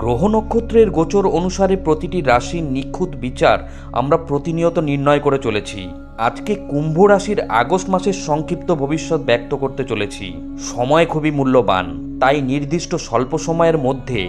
গ্রহ নক্ষত্রের গোচর অনুসারে প্রতিটি রাশির নিখুঁত বিচার আমরা প্রতিনিয়ত নির্ণয় করে চলেছি। আজকে কুম্ভ রাশির আগস্ট মাসের সংক্ষিপ্ত ভবিষ্যৎ ব্যক্ত করতে চলেছি। সময় খুবই মূল্যবান, তাই নির্দিষ্ট স্বল্প সময়ের মধ্যে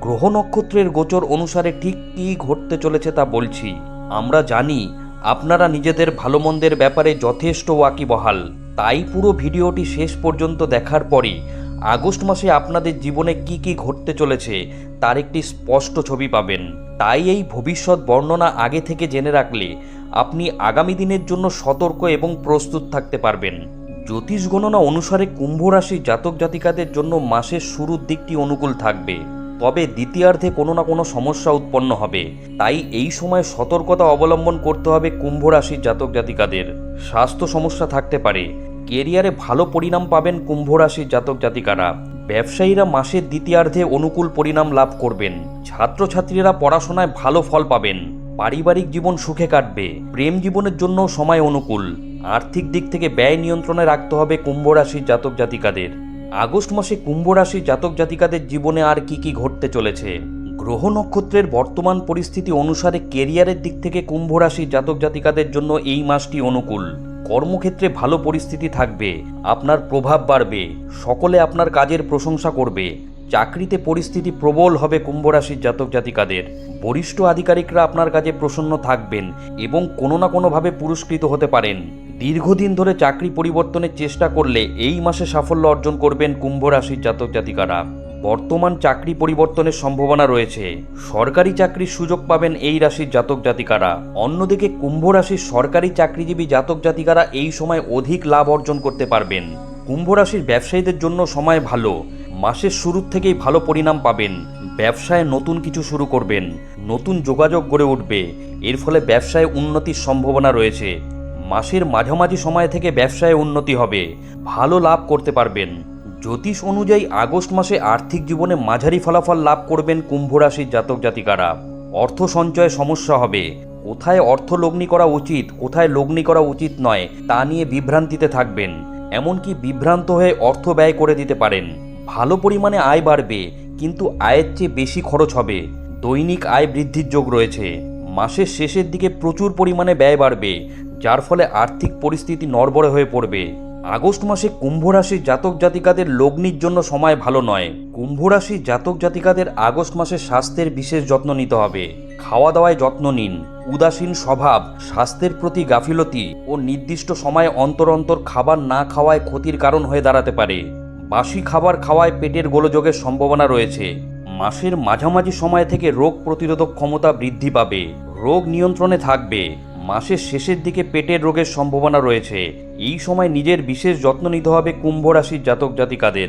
গ্রহ নক্ষত্রের গোচর অনুসারে ঠিক কী ঘটতে চলেছে তা বলছি। আমরা জানি, আপনারা নিজেদের ভালো মন্দের ব্যাপারে যথেষ্ট ওয়াকিবহাল, তাই পুরো ভিডিওটি শেষ পর্যন্ত দেখার পরই আগস্ট মাসে আপনাদের জীবনে কি কি ঘটতে চলেছে, তার একটি স্পষ্ট ছবি পাবেন। তাই এই ভবিষ্যৎ বর্ণনা আগে থেকে জেনে রাখলে আপনি আগামী দিনের জন্য সতর্ক এবং প্রস্তুত থাকতে পারবেন। জ্যোতিষ গণনা অনুসারে কুম্ভ রাশি জাতক জাতিকাদের জন্য মাসের শুরুর দিকটি অনুকূল থাকবে। তবে দ্বিতীয়ার্ধে কোনো না কোনো সমস্যা উৎপন্ন হবে। তাই এই সময় সতর্কতা অবলম্বন করতে হবে কুম্ভ রাশির জাতক জাতিকাদের। স্বাস্থ্য সমস্যা থাকতে পারে। কেরিয়ারে ভালো পরিণাম পাবেন কুম্ভ রাশির জাতক জাতিকারা। ব্যবসায়ীরা মাসের দ্বিতীয়ার্ধে অনুকূল পরিণাম লাভ করবেন। ছাত্রছাত্রীরা পড়াশোনায় ভালো ফল পাবেন। পারিবারিক জীবন সুখে কাটবে। প্রেম জীবনের জন্য সময় অনুকূল। আর্থিক দিক থেকে ব্যয় নিয়ন্ত্রণে রাখতে হবে কুম্ভ রাশির জাতক জাতিকাদের। আগস্ট মাসে কুম্ভ রাশির জাতক জাতিকাদের জীবনে আর কি কি ঘটতে চলেছে? গ্রহ নক্ষত্রের বর্তমান পরিস্থিতি অনুসারে কেরিয়ারের দিক থেকে কুম্ভ রাশির জাতক জাতিকাদের জন্য এই মাসটি অনুকূল। কর্মক্ষেত্রে ভালো পরিস্থিতি থাকবে, আপনার প্রভাব বাড়বে, সকলে আপনার কাজের প্রশংসা করবে, চাকরিতে পরিস্থিতি প্রবল হবে কুম্ভরাশির জাতক জাতিকাদের। বরিষ্ঠ আধিকারিকরা আপনার কাজে প্রসন্ন থাকবেন এবং কোনো না কোনোভাবে পুরস্কৃত হতে পারেন। দীর্ঘদিন ধরে চাকরি পরিবর্তনের চেষ্টা করলে এই মাসে সাফল্য অর্জন করবেন কুম্ভ রাশির জাতক জাতিকারা। বর্তমান চাকরি পরিবর্তনের সম্ভাবনা রয়েছে। সরকারি চাকরির সুযোগ পাবেন এই রাশির জাতক জাতিকারা। অন্যদিকে কুম্ভ রাশির সরকারি চাকরিজীবী জাতক জাতিকারা এই সময় অধিক লাভ অর্জন করতে পারবেন। কুম্ভ রাশির ব্যবসায়ীদের জন্য সময় ভালো। মাসের শুরুর থেকেই ভালো পরিণাম পাবেন। ব্যবসায় নতুন কিছু শুরু করবেন। নতুন যোগাযোগ গড়ে উঠবে। এর ফলে ব্যবসায় উন্নতির সম্ভাবনা রয়েছে। মাসের মাঝামাঝি সময় থেকে ব্যবসায় উন্নতি হবে। ভালো লাভ করতে পারবেন। জ্যোতিষ অনুযায়ী আগস্ট মাসে আর্থিক জীবনে মাঝারি ফলাফল লাভ করবেন কুম্ভ রাশির জাতক জাতিকারা। অর্থ সঞ্চয়ে সমস্যা হবে। কোথায় অর্থ লগ্নি করা উচিত, কোথায় লগ্নি করা উচিত নয়, তা নিয়ে বিভ্রান্তিতে থাকবেন। এমনকি বিভ্রান্ত হয়ে অর্থ ব্যয় করে দিতে পারেন। ভালো পরিমাণে আয় বাড়বে, কিন্তু আয়ের চেয়ে বেশি খরচ হবে। দৈনিক আয় বৃদ্ধির যোগ রয়েছে। মাসের শেষের দিকে প্রচুর পরিমাণে ব্যয় বাড়বে, যার ফলে আর্থিক পরিস্থিতি নড়বড়ে হয়ে পড়বে। আগস্ট মাসে কুম্ভ রাশির জাতক জাতিকাদের লগ্নির জন্য সময় ভালো নয়। কুম্ভ রাশির জাতক জাতিকাদের আগস্ট মাসে স্বাস্থ্যের বিশেষ যত্ন নিতে হবে। খাওয়া দাওয়ায় যত্ন নিন। উদাসীন স্বভাব, স্বাস্থ্যের প্রতি গাফিলতি ও নির্দিষ্ট সময়ে অন্তর অন্তর খাবার না খাওয়ায় ক্ষতির কারণ হয়ে দাঁড়াতে পারে। বাসি খাবার খাওয়ায় পেটের গোলযোগের সম্ভাবনা রয়েছে। মাসের মাঝামাঝি সময় থেকে রোগ প্রতিরোধক ক্ষমতা বৃদ্ধি পাবে। রোগ নিয়ন্ত্রণে থাকবে। মাসের শেষের দিকে পেটের রোগের সম্ভাবনা রয়েছে। এই সময় নিজের বিশেষ যত্ন নিতে হবে কুম্ভ রাশির জাতক জাতিকাদের।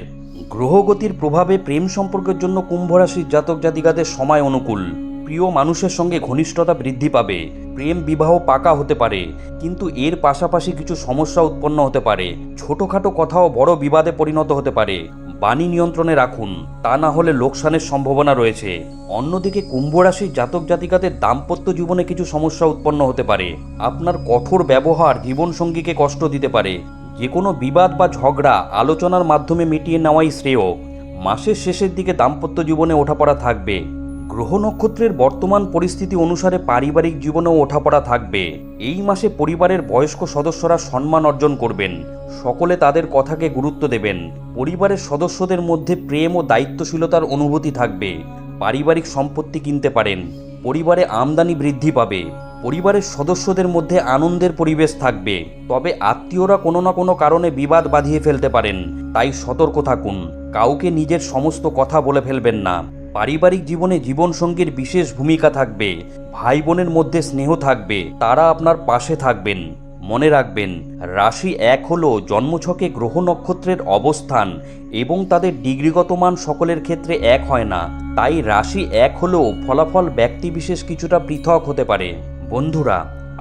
গ্রহগতির প্রভাবে প্রেম সম্পর্কের জন্য কুম্ভ রাশির জাতক জাতিকাদের সময় অনুকূল। প্রিয় মানুষের সঙ্গে ঘনিষ্ঠতা বৃদ্ধি পাবে। প্রেম বিবাহ পাকা হতে পারে, কিন্তু এর পাশাপাশি কিছু সমস্যা উৎপন্ন হতে পারে। ছোটখাটো কথাও বড় বিবাদে পরিণত হতে পারে। বাণী নিয়ন্ত্রণে রাখুন, তা না হলে লোকসানের সম্ভাবনা রয়েছে। অন্যদিকে কুম্ভ রাশির জাতক জাতিকাদের দাম্পত্য জীবনে কিছু সমস্যা উৎপন্ন হতে পারে। আপনার কঠোর ব্যবহার জীবনসঙ্গীকে কষ্ট দিতে পারে। যে কোনো বিবাদ বা ঝগড়া আলোচনার মাধ্যমে মিটিয়ে নেওয়াই শ্রেয়। মাসের শেষের দিকে দাম্পত্য জীবনে ওঠাপড়া থাকবে। গ্রহ নক্ষত্রের বর্তমান পরিস্থিতি অনুসারে পারিবারিক জীবনেও ওঠাপড়া থাকবে। এই মাসে পরিবারের বয়স্ক সদস্যরা সম্মান অর্জন করবেন। সকলে তাদের কথাকে গুরুত্ব দেবেন। পরিবারের সদস্যদের মধ্যে প্রেম ও দায়িত্বশীলতার অনুভূতি থাকবে। পারিবারিক সম্পত্তি কিনতে পারেন। পরিবারে আমদানি বৃদ্ধি পাবে। পরিবারের সদস্যদের মধ্যে আনন্দের পরিবেশ থাকবে। তবে আত্মীয়রা কোনো না কোনো কারণে বিবাদ বাঁধিয়ে ফেলতে পারেন। তাই সতর্ক থাকুন। কাউকে নিজের সমস্ত কথা বলে ফেলবেন না। পারিবারিক জীবনে জীবনসঙ্গীর বিশেষ ভূমিকা থাকবে। ভাই বোনের মধ্যে স্নেহ থাকবে। তারা আপনার পাশে থাকবেন। মনে রাখবেন, রাশি এক হলো জন্মছকে গ্রহ নক্ষত্রের অবস্থান এবং তাদের ডিগ্রিগত মান সকলের ক্ষেত্রে এক হয় না। তাই রাশি এক হলেও ফলাফল ব্যক্তিবিশেষ কিছুটা পৃথক হতে পারে। বন্ধুরা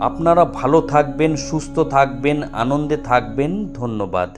আপনারা ভালো থাকবেন সুস্থ থাকবেন আনন্দে থাকবেন। ধন্যবাদ।